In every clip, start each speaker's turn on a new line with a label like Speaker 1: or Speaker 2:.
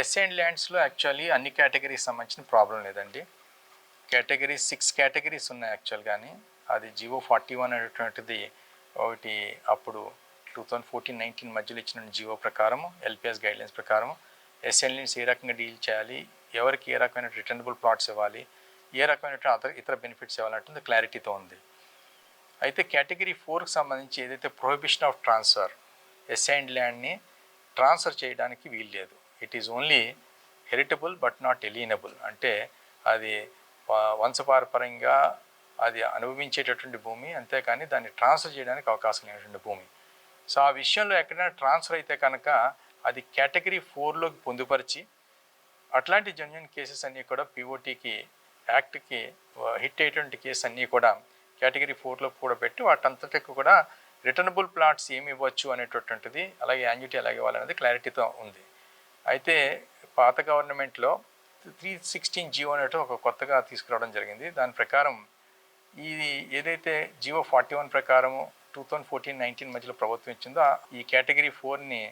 Speaker 1: Yes and ల్యాండ్స్లో actually అన్ని categories సంబంధించిన ప్రాబ్లం లేదండి. కేటగిరీస్ సిక్స్ కేటగిరీస్ ఉన్నాయి యాక్చువల్ కానీ అది జివో ఫార్టీ వన్ అనేటువంటిది ఒకటి అప్పుడు టూ థౌజండ్ ఫోర్టీన్ నైన్టీన్ మధ్యలో ఇచ్చిన జివో ప్రకారం ఎల్పిఎస్ గైడ్లైన్స్ ప్రకారం ఎస్ఎన్లీన్స్ ఏ రకంగా డీల్ చేయాలి? ఎవరికి ఏ రకమైన రిటర్నబుల్ ప్లాట్స్ ఇవ్వాలి? ఏ రకమైన అదర్ ఇతర బెనిఫిట్స్ ఇవ్వాలంటుంది క్లారిటీతో ఉంది. అయితే కేటగిరీ ఫోర్కి సంబంధించి ఏదైతే ప్రొహిబిషన్ ఆఫ్ ట్రాన్స్ఫర్ ఎస్ఐండ్ ల్యాండ్ని ట్రాన్స్ఫర్ చేయడానికి వీలు లేదు it is only heritable but not alienable. అంటే అది వంశపారపరంగా అది అనుభవించేటటువంటి భూమి అంతేకాని దాన్ని ట్రాన్స్ఫర్ చేయడానికి అవకాశం లేనటువంటి భూమి. సో ఆ విషయంలో ఎక్కడైనా ట్రాన్స్ఫర్ అయితే కనుక అది కేటగిరీ ఫోర్లోకి పొందుపరిచి అట్లాంటి జెన్యున్ కేసెస్ అన్నీ కూడా పిఓటీకి యాక్ట్కి హిట్ అయ్యేటువంటి కేసు అన్నీ కూడా కేటగిరీ ఫోర్లో కూడా పెట్టి వాటంతటికి కూడా రిటర్నబుల్ ప్లాట్స్ ఏమి ఇవ్వచ్చు అనేటటువంటిది అలాగే యాన్యుటీ అలాగే ఇవ్వాలనేది క్లారిటీతో ఉంది. అయితే పాత గవర్నమెంట్లో త్రీ సిక్స్టీన్ జియో అనేటు ఒక కొత్తగా తీసుకురావడం జరిగింది. దాని ప్రకారం ఇది ఏదైతే జియో ఫార్టీ వన్ ప్రకారము టూ థౌజండ్ ఫోర్టీన్ నైన్టీన్ మధ్యలో ప్రభుత్వం ఇచ్చిందో ఈ కేటగిరీ ఫోర్ని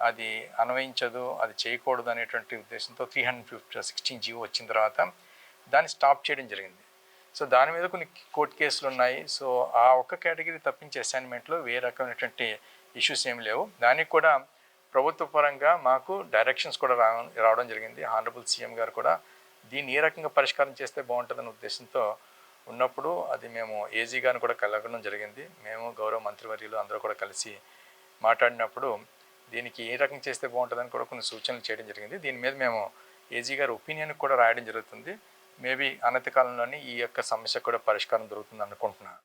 Speaker 1: అది అన్వయించదు అది చేయకూడదు అనేటువంటి ఉద్దేశంతో three hundred fifty sixteen GO వచ్చిన తర్వాత దాన్ని స్టాప్ చేయడం జరిగింది. సో దాని మీద కొన్ని కోర్టు కేసులు ఉన్నాయి. సో ఆ ఒక్క కేటగిరీ తప్పించే అసైన్మెంట్లో వేరే రకమైనటువంటి ఇష్యూస్ ఏమి లేవు. దానికి కూడా ప్రభుత్వ పరంగా మాకు డైరెక్షన్స్ కూడా రా రావడం జరిగింది. హానరబుల్ సీఎం గారు కూడా దీన్ని ఏ రకంగా పరిష్కారం చేస్తే బాగుంటుందనే ఉద్దేశంతో ఉన్నప్పుడు అది మేము ఏజీ గారిని కూడా కలగడం జరిగింది. మేము గౌరవ మంత్రివర్యులు అందరూ కూడా కలిసి మాట్లాడినప్పుడు దీనికి ఏ రకం చేస్తే బాగుంటుందని కూడా కొన్ని సూచనలు చేయడం జరిగింది. దీని మీద మేము ఏజీ గారి ఒపీనియన్ కూడా రాయడం జరుగుతుంది. మేబీ అనతి కాలంలోనే ఈ యొక్క సమస్య కూడా పరిష్కారం దొరుకుతుంది అనుకుంటున్నాను.